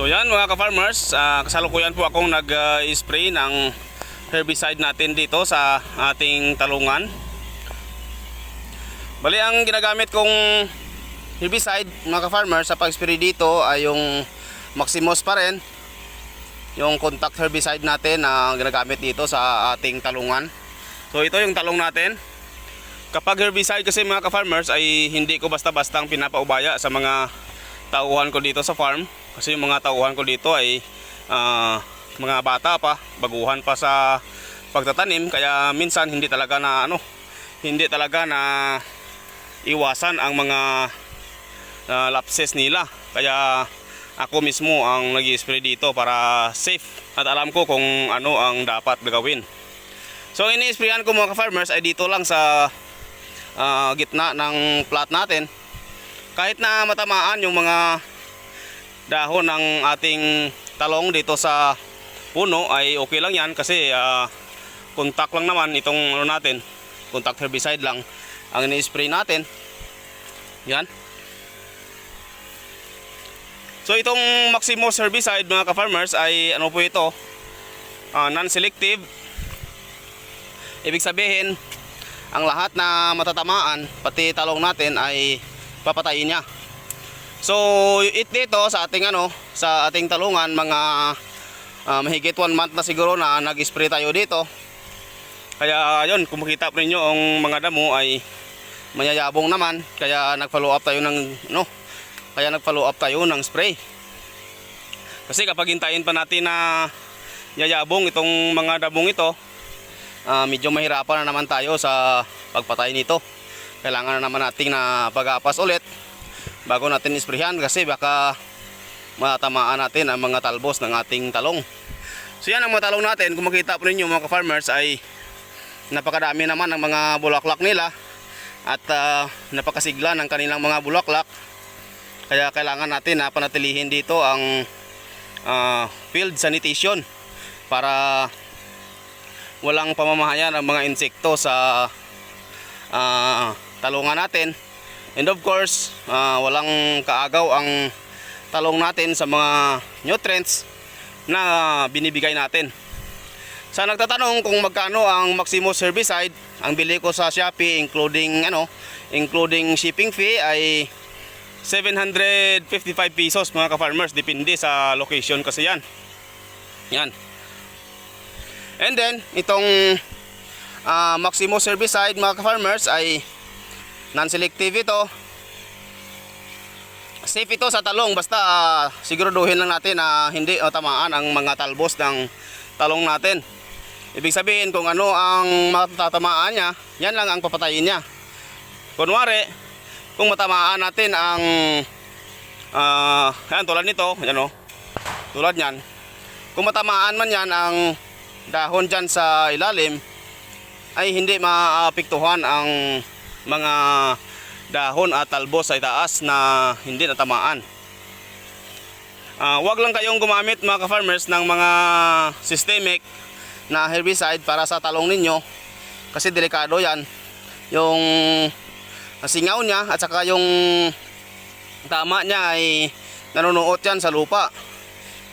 So yan mga ka-farmers, uh, kasalukuyan po akong nag-spray ng herbicide natin dito sa ating talungan. Bali ang ginagamit kong herbicide mga ka-farmers sa pag-spray dito ay yung Maximus pa rin. Yung contact herbicide natin na ginagamit dito sa ating talungan. So ito yung talong natin. Kapag herbicide kasi mga ka-farmers ay hindi ko basta-bastang pinapaubaya sa mga tauhan ko dito sa farm. Kasi yung mga tauhan ko dito ay ah, mga bata pa, baguhan pa sa pagtatanim. Kaya minsan hindi talaga na ano, hindi talaga na iwasan ang mga ah, lapses nila. Kaya ako mismo ang nag spray dito para safe at alam ko kung ano ang dapat gawin. So ini-sprayan ko mga ka-farmers ay dito lang sa ah, gitna ng plat natin. Kahit na matamaan yung mga dahon ng ating talong dito sa puno ay okay lang yan kasi ah, contact lang naman itong ano natin, contact herbicide lang ang ini-spray natin. Yan. So itong Maximus herbicide mga ka-farmers ay ano po ito? Ah, non-selective. Ibig sabihin, ang lahat na matatamaan, pati talong natin ay papatayin niya. So, it dito sa ating ano, sa ating talungan mga ah, mahigit one month na siguro na nag-spray tayo dito. Kaya yun, kung makita po ang mga damo ay mayayabong naman. Kaya nag-follow up tayo ng no, kaya nag-follow up tayo ng spray. Kasi kapag hintayin pa natin na yayabong itong mga dabong ito, ah, medyo mahirapan na naman tayo sa pagpatay nito. Kailangan na naman nating na pag-apas ulit bago natin isprayhan kasi baka matamaan natin ang mga talbos ng ating talong. So yan ang mga talong natin. Kung makita po ninyo mga farmers ay napakadami naman ng mga bulaklak nila at ah, napakasigla ng kanilang mga bulaklak. Kaya kailangan natin na panatilihin dito ang ah, field sanitation para walang pamamahayan ang mga insekto sa ah, talungan natin. And of course, ah, walang kaagaw ang talong natin sa mga nutrients na binibigay natin. Sa nagtatanong kung magkano ang Maximus herbicide, ang bili ko sa Shopee including ano, including shipping fee ay 755 pesos mga ka-farmers depende sa location kasi yan. Yan. And then itong ah, Maximus herbicide mga ka-farmers ay non-selective ito. Safe ito sa talong basta ah, siguraduhin lang natin na hindi ah, tamaan ang mga talbos ng talong natin. Ibig sabihin kung ano ang matatamaan niya, yan lang ang papatayin niya. Kunwari, kung matamaan natin ang ah, yan tulad nito, yan o. Tulad niyan. Kung matamaan man yan ang dahon dyan sa ilalim, ay hindi maapektuhan ang mga dahon at talbos sa itaas na hindi natamaan. Ah, wag lang kayong gumamit mga ka-farmers ng mga systemic na herbicide para sa talong ninyo kasi delikado yan yung singaw niya at saka yung tama niya ay nanunuot yan sa lupa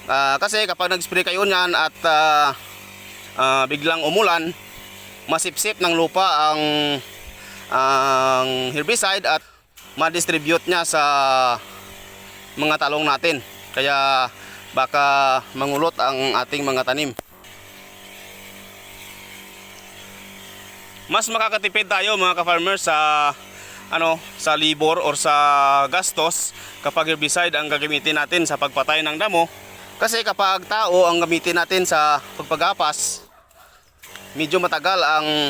Ah, kasi kapag nag-spray kayo niyan at ah, ah, biglang umulan masipsip ng lupa ang ang herbicide at ma-distribute niya sa mga talong natin. Kaya baka mangulot ang ating mga tanim. Mas makakatipid tayo mga ka-farmers sa ano sa libor or sa gastos kapag herbicide ang gagamitin natin sa pagpatay ng damo. Kasi kapag tao ang gamitin natin sa pagpagapas medyo matagal ang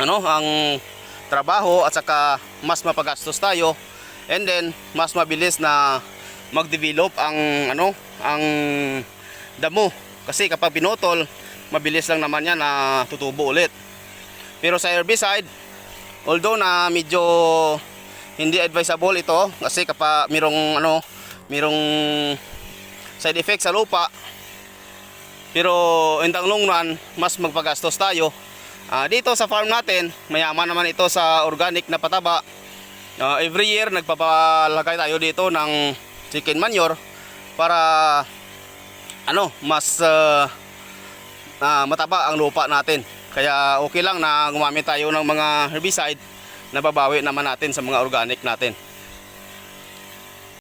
ano ang trabaho at saka mas mapagastos tayo and then mas mabilis na mag-develop ang ano ang damo kasi kapag pinutol mabilis lang naman yan na tutubo ulit pero sa herbicide, although na medyo hindi advisable ito kasi kapag mirong ano, mirong side effect sa lupa. Pero in the long run, mas magpagastos tayo. Ah, dito sa farm natin, mayaman naman ito sa organic na pataba. Ah, every year nagpapalagay tayo dito ng chicken manure para ano, mas ah, ah, mataba ang lupa natin. Kaya okay lang na gumamit tayo ng mga herbicide na babawi naman natin sa mga organic natin.